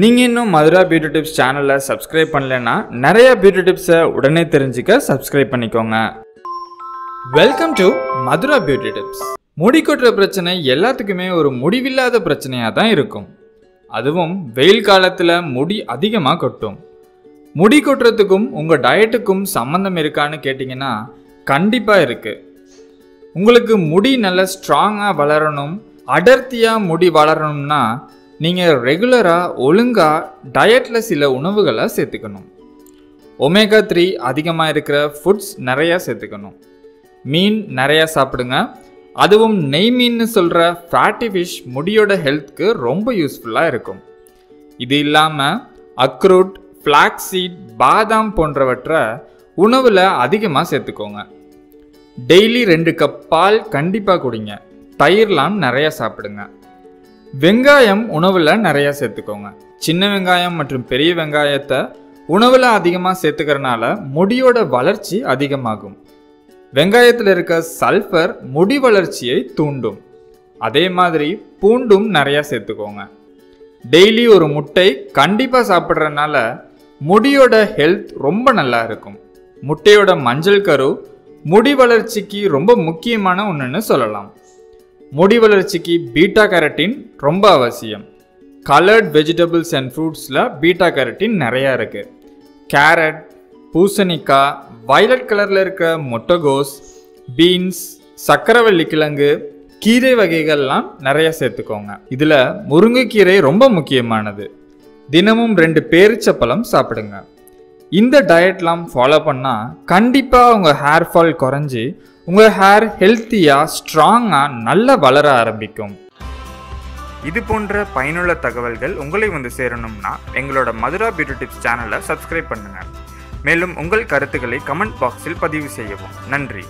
நீங்கள் இன்னும் Madhura beauty tips சேனலை சப்ஸ்கிரைப் பண்ணலன்னா நிறைய பியூட்டி டிப்ஸை உடனே தெரிஞ்சுக்க சப்ஸ்கிரைப் பண்ணிக்கோங்க. Welcome to Madhura beauty tips முடி கொட்டுற பிரச்சனை எல்லாத்துக்குமே ஒரு முடிவில்லாத பிரச்சனையாக தான் இருக்கும். அதுவும் வெயில் காலத்தில் முடி அதிகமாக கொட்டும். முடி கொட்டுறதுக்கும் உங்கள் டயட்டுக்கும் சம்மந்தம் இருக்கான்னு கேட்டிங்கன்னா கண்டிப்பாக இருக்குது உங்களுக்கு முடி நல்லா ஸ்ட்ராங்காக வளரணும் அடர்த்தியாக முடி வளரணும்னா நீங்கள் ரெகுலராக ஒழுங்காக டயட்டில் சில உணவுகளை சேர்த்துக்கணும். ஒமேகா த்ரீ அதிகமாக இருக்கிற ஃபுட்ஸ் நிறையா சேர்த்துக்கணும். மீன் நிறையா சாப்பிடுங்க. அதுவும் நெய் மீன்னு சொல்கிற ஃபேட்டி ஃபிஷ் முடியோட ஹெல்த்க்கு ரொம்ப யூஸ்ஃபுல்லாக இருக்கும். இது இல்லாமல் அக்ரூட் ஃப்ளாக்ஸீட் சீட் பாதாம் போன்றவற்றை உணவில் அதிகமாக சேர்த்துக்கோங்க. டெய்லி ரெண்டு கப் பால் கண்டிப்பாக குடிங்க. தயிர்லாம் நிறையா சாப்பிடுங்க. வெங்காயம் உணவில் நிறையா சேர்த்துக்கோங்க. சின்ன வெங்காயம் மற்றும் பெரிய வெங்காயத்தை உணவில் அதிகமாக சேர்த்துக்கிறனால முடியோட வளர்ச்சி அதிகமாகும். வெங்காயத்தில் இருக்க சல்ஃபர் முடி வளர்ச்சியை தூண்டும். அதே மாதிரி பூண்டும் நிறையா சேர்த்துக்கோங்க. டெய்லி ஒரு முட்டை கண்டிப்பாக சாப்பிட்றதுனால முடியோட ஹெல்த் ரொம்ப நல்லா இருக்கும். முட்டையோட மஞ்சள் கரு முடி வளர்ச்சிக்கு ரொம்ப முக்கியமான ஒன்றுன்னு சொல்லலாம். முடி வளர்ச்சிக்கு பீட்டா கேரட்டின் ரொம்ப அவசியம். கலர்ட் வெஜிடபிள்ஸ் அண்ட் ஃப்ரூட்ஸில் பீட்டா கேரட்டின் நிறையா இருக்குது கேரட் பூசணிக்காய் வயலட் கலரில் இருக்கிற முட்டைகோஸ் பீன்ஸ் சக்கரவள்ளி கிழங்கு கீரை வகைகள்லாம் நிறைய சேர்த்துக்கோங்க. இதில் முருங்கைக்கீரை ரொம்ப முக்கியமானது. தினமும் ரெண்டு பேரிச்சப்பழம் சாப்பிடுங்க. இந்த டயட்லாம் ஃபாலோ பண்ணால் கண்டிப்பாக உங்கள் ஹேர் ஃபால் குறைஞ்சி உங்கள் ஹேர் ஹெல்த்தியாக ஸ்ட்ராங்காக நல்லா வளர ஆரம்பிக்கும். இது போன்ற பயனுள்ள தகவல்கள் உங்களை வந்து சேரணும்னா எங்களோட மதுரா பியூட்டி டிப்ஸ் சேனலை சப்ஸ்கிரைப் பண்ணுங்கள் மேலும் உங்கள் கருத்துக்களை கமெண்ட் பாக்ஸில் பதிவு செய்யவும். நன்றி.